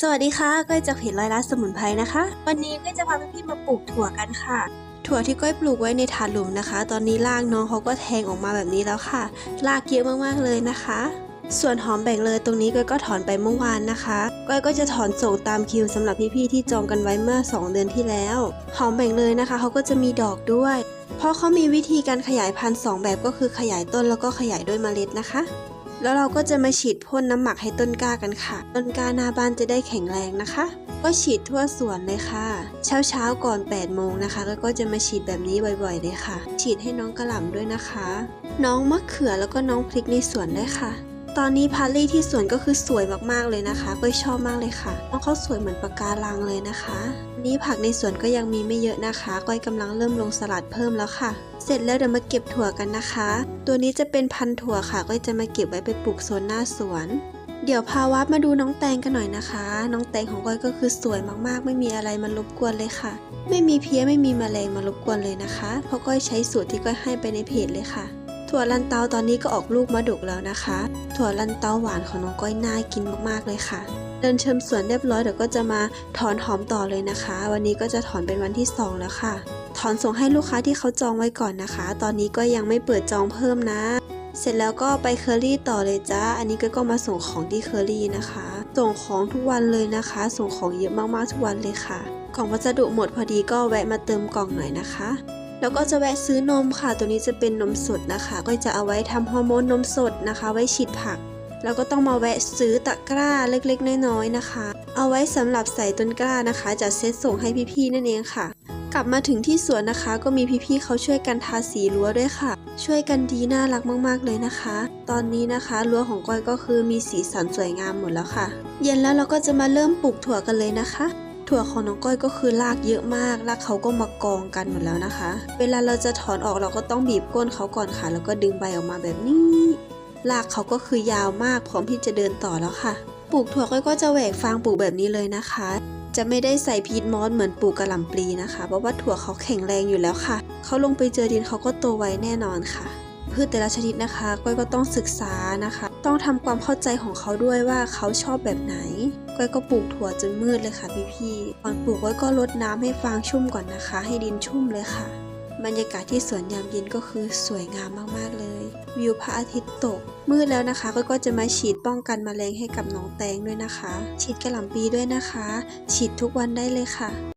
สวัสดีค่ะก้อยจากเพจร้อยล้าสมุนไพรนะคะ วันนี้ก้อยจะพาพี่ๆมาปลูกถั่วกันค่ะ ถั่วที่ก้อยปลูกไว้ในถาดหลุมนะคะ ตอนนี้รากน้องเขาก็แทงออกมาแบบนี้แล้วค่ะรากเยอะมากๆเลยนะคะ ส่วนหอมแบ่งเลยตรงนี้ก้อยก็ถอนไปเมื่อวานนะคะก้อยก็จะถอนส่งตามคิวสำหรับพี่ๆที่จองกันไว้เมื่อ 2 เดือนที่แล้ว หอมแบ่งเลยนะคะเขาก็จะมีดอกด้วย เพราะเขามีวิธีการขยายพันธุ์สองแบบก็คือขยายต้นแล้วก็ขยายด้วยเมล็ดนะคะ แล้วเราก็จะมาฉีดพ่นน้ำหมักให้ต้นกล้ากันค่ะ ต้นกล้าหน้าบ้านจะได้แข็งแรงนะคะ ก็ฉีดทั่วสวนเลยค่ะ เช้าเช้าก่อน8โมงนะคะแล้วก็จะมาฉีดแบบนี้บ่อยๆเลยค่ะ ฉีดให้น้องกระหล่ำด้วยนะคะ น้องมะเขือแล้วก็น้องพริกในสวนด้วยค่ะตอนนี้พาร์ลี่ที่สวนก็คือสวยมากๆเลยนะคะก้อยชอบมากเลยค่ะน้องเขาสวยเหมือนปะการังเลยนะคะนนี้ผักในสวนก็ยังมีไม่เยอะนะคะก้อยกำลังเริ่มลงสลัดเพิ่มแล้วค่ะ เสร็จแล้วเดี๋ยวมาเก็บถั่วกันนะคะ ตัวนี้จะเป็นพันถั่วค่ะ ก็จะมาเก็บไว้ไปปลูกโซนหน้าสวน เดี๋ยวพาวัดมาดูน้องแตงกันหน่อยนะคะ น้องแตงของก้อยก็คือสวยมากๆ ไม่มีอะไรมารบกวนเลยค่ะ ไม่มีเพี้ยไม่มีแมลงมารบกวนเลยนะคะ เพราะก้อยใช้สูตรที่ก้อยให้ไปในเพจเลยค่ะ ถั่วลันเตาตอนนี้ก็ออกลูกมาดุกแล้วนะคะ ถั่วลันเตาหวานของน้องก้อยน่ากินมากๆเลยค่ะ เดินเชิมสวนเรียบร้อยเดี๋ยวก็จะมาถอนหอมต่อเลยนะคะ วันนี้ก็จะถอนเป็นวันที่สองแล้วค่ะ ถอนส่งให้ลูกค้าที่เขาจองไว้ก่อนนะคะ ตอนนี้ก็ยังไม่เปิดจองเพิ่มนะ เสร็จแล้วก็ไปเคอรี่ต่อเลยจ้า อันนี้ก็ก็มาส่งของที่เคอรี่นะคะ ส่งของทุกวันเลยนะคะ ส่งของเยอะมากๆทุกวันเลยค่ะกล่องวัสดุหมดพอดีก็แวะมาเติมกล่องหน่อยนะคะ แล้วก็จะแวะซื้อนมค่ะ ตัวนี้จะเป็นนมสดนะคะ ก็จะเอาไว้ทำฮอร์โมนนมสดนะคะ ไว้ฉีดผัก แล้วก็ต้องมาแวะซื้อตะกร้าเล็กๆ น้อยๆนะคะ เอาไว้สำหรับใส่ต้นกล้านะคะจัดเซตส่งให้พี่ๆนั่นเองค่ะ กลับมาถึงที่สวนนะคะ ก็มีพี่ๆเขาช่วยกันทาสีรั้วด้วยค่ะ ช่วยกันดีน่ารักมากๆเลยนะคะ ตอนนี้นะคะรั้วของก้อยก็คือมีสีสันสวยงามหมดแล้วค่ะ เย็นแล้วเราก็จะมาเริ่มปลูกถั่วกันเลยนะคะ ถั่วของน้องก้อยก็คือรากเยอะมากรากเขาก็มากองกันหมดแล้วนะคะ เวลาเราจะถอนออกเราก็ต้องบีบก้นเขาก่อนค่ะ แล้วก็ดึงใบออกมาแบบนี้รากเขาก็คือยาวมากพร้อมที่จะเดินต่อแล้วค่ะ ปลูกถั่วก้อยก็จะแหวกฟางปลูกแบบนี้เลยนะคะ จะไม่ได้ใส่พีทมอสเหมือนปลูกกระหล่ำปลีนะคะ เพราะว่าถั่วเขาแข็งแรงอยู่แล้วค่ะเขาลงไปเจอดินเขาก็โตไวแน่นอนค่ะ พืชแต่ละชนิดนะคะก้อยก็ต้องศึกษานะคะ ต้องทำความเข้าใจของเขาด้วยว่าเขาชอบแบบไหนก้อยก็ปลูกถั่วจนมืดเลยค่ะพี่ๆก่อนปลูกก้อยก็รดน้ำให้ฟางชุ่มก่อนนะคะ ให้ดินชุ่มเลยค่ะ บรรยากาศที่สวนยามเย็นก็คือสวยงามมากๆเลย วิวพระอาทิตย์ตก มืดแล้วนะคะก้อยก็จะมาฉีดป้องกันแมลงให้กับน้องแตงด้วยนะคะ ฉีดกระหล่ำปีด้วยนะคะ ฉีดทุกวันได้เลยค่ะ